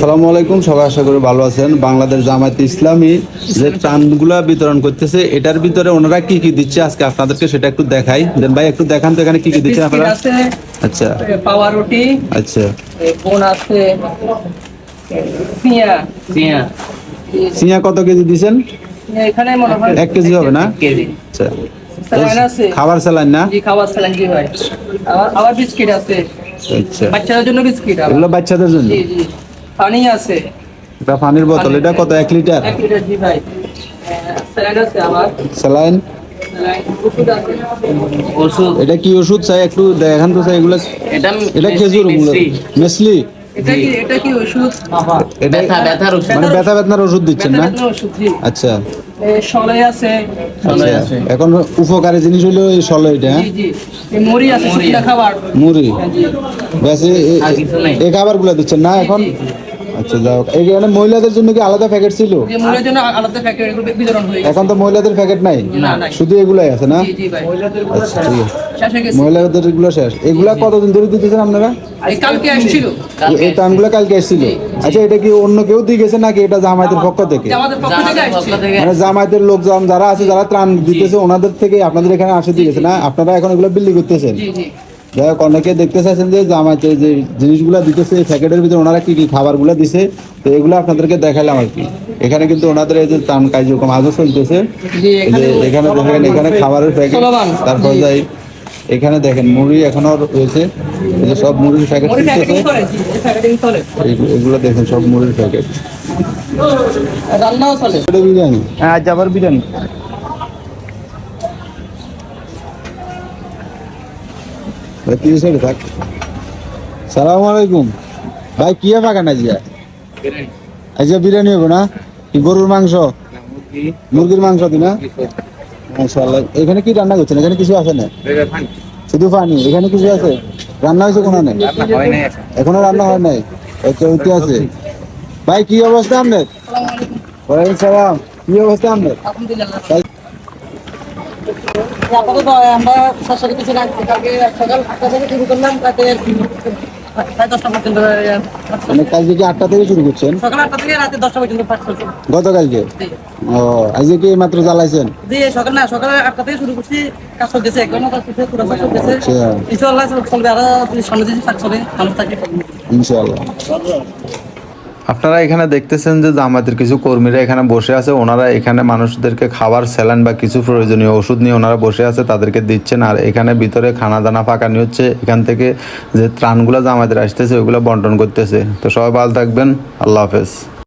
আসসালামু আলাইকুম সবাই আশা করি ভালো আছেন। বাংলাদেশ জামায়াত ইসলামী যে ত্রাণগুলা বিতরণ করতেছে এটার ভিতরে ওনারা কি কি দিচ্ছে আজকে আপনাদেরকে সেটা একটু দেখাই। দেন ভাই একটু দেখান তো এখানে কি কি দিচ্ছে আপনারা। আচ্ছা। পাওয়া রুটি আচ্ছা। বোন আছে পিয়া পিয়া সিয়া। কত কেজি দিছেন এখানে মনে হয় এক কেজি হবে না? কেজি। আচ্ছা। খাবার স্যালাইন না? জি খাবার স্যালাইন জি ভাই। আবার বিস্কিট আছে। আচ্ছা। বাচ্চাদের জন্য বিস্কিট এগুলো বাচ্চাদের জন্য? জি জি। পানি আছে। এটা পানির বোতল এটা কত? এক লিটার? এক লিটার জি ভাই। স্যালাইন আছে আবার স্যালাইন? ওষুধ এটা কি ওষুধ চাই? একটু দেখান তো চাই এগুলো। এটা এটা খেজুর মূলত মেসলি। এটা কি এটা কি ওষুধ? এটা ব্যথা ব্যথার ওষুধ। মানে ব্যথা ওষুধ দিচ্ছেন না? আচ্ছা। সলাই আছে। সলাই। আছে। এখন উপকারী জিনিস হলো এই সলো এটা হ্যাঁ? জি জি। মুড়ি আছে শুকনা খাবার। মুড়ি। ব্যাস নেই। এই খাবারগুলা দিচ্ছেন না এখন? আচ্ছা যাও এখানে মহিলাদের জন্য কি আলাদা প্যাকেট ছিল? যে জন্য আলাদা প্যাকেট বিতরণ হয়ে এখন তো মহিলাদের প্যাকেট নাই? শুধু এগুলাই আছে না? জি জি ভাই। আচ্ছা ঠিক আছে। শেষ হয়ে গেছে। মহিলাদের এগুলো শেষ এগুলা কতদিন ধরে দিতেছেন আপনারা? এই কালকে আসছিল। এই টানগুলো কালকে এসেছিল আচ্ছা এটা কি অন্য কেউ দিয়ে গেছে নাকি এটা জামায়াতের পক্ষ থেকে? মানে জামায়াতের লোকজন যারা আছে যারা ত্রাণ দিতেছে ওনাদের থেকে আপনাদের এখানে আসে দিয়ে গেছে না? আপনারা এখন এগুলো বিল্লি করতেছেন? জি জি। যাই হোক অনেকে দেখতে চাইছেন যে জামায়াতের যে জিনিসগুলো দিতেছে এই প্যাকেটের ভিতরে ওনারা কি কি খাবারগুলো দিছে তো এগুলো আপনাদেরকে দেখালাম আর কি। এখানে কিন্তু ওনাদের এই যে ত্রাণ কার্যক্রম আজও চলতেছে। যে এখানে দেখেন এখানে খাবারের প্যাকেট তারপর যাই এখানে দেখেন মুড়ি এখনও রয়েছে। এই যে সব মুড়ির প্যাকেট মুড়ি দিতেছে। প্যাকেটিং করে জি এই প্যাকেটিং চলে এই- এগুলো দেখেন সব মুড়ির প্যাকেট। রান্নাও চলে। বিরিয়ানি? হ্যাঁ আবার বিরিয়ানি। সাইডে থাক। সালাম আলাইকুম। ভাই কি পাকা না জিয়া আজ বিরিয়ানি হবে না? কি গরুর মাংস? মুরগির মাংস দি না? মাশাআল্লাহ। এখানে কি রান্না করছেন? এখানে কিছু আছে না? শুধু পানি। এখানে কিছু আছে? রান্না হয়েছে কোনো নেই? এখনও রান্না হয় নাই? ওইতে আছে। ভাই কি অবস্থা আপনার? ওয়ালাইকুম সালাম। কি অবস্থা আপনার? আপাতত আমরা কিছু কালকে সকাল আটটা থেকে শুরু করলাম পর্যন্ত মানে কালকে কি আটটা থেকে শুরু করছেন? সকাল আটটা থেকে রাতে দশটা পর্যন্ত পাঠ চলছে। গতকালকে? ও আজকে কি মাত্র জ্বালাইছেন? জি সকাল না সকালে আটটা থেকে শুরু করছি কাজ চলতেছে একদম কাজ চলতেছে পুরো কাজ চলতেছে। ইনশাআল্লাহ চলবে আরও সামনে যদি কাজ চলে মানুষ থাকে। ইনশাআল্লাহ। আপনারা এখানে দেখতেছেন যে জামাতের কিছু কর্মীরা এখানে বসে আছে, ওনারা এখানে মানুষদেরকে খাবার স্যালান বা কিছু প্রয়োজনীয় ওষুধ নিয়ে ওনারা বসে আছে, তাদেরকে দিচ্ছেন। আর এখানে ভিতরে খানা দানা পাকানি হচ্ছে, এখান থেকে যে ত্রাণগুলো জামাতের আসতেছে, ওইগুলো বন্টন করতেছে। তো সবাই ভালো থাকবেন, আল্লাহ হাফেজ।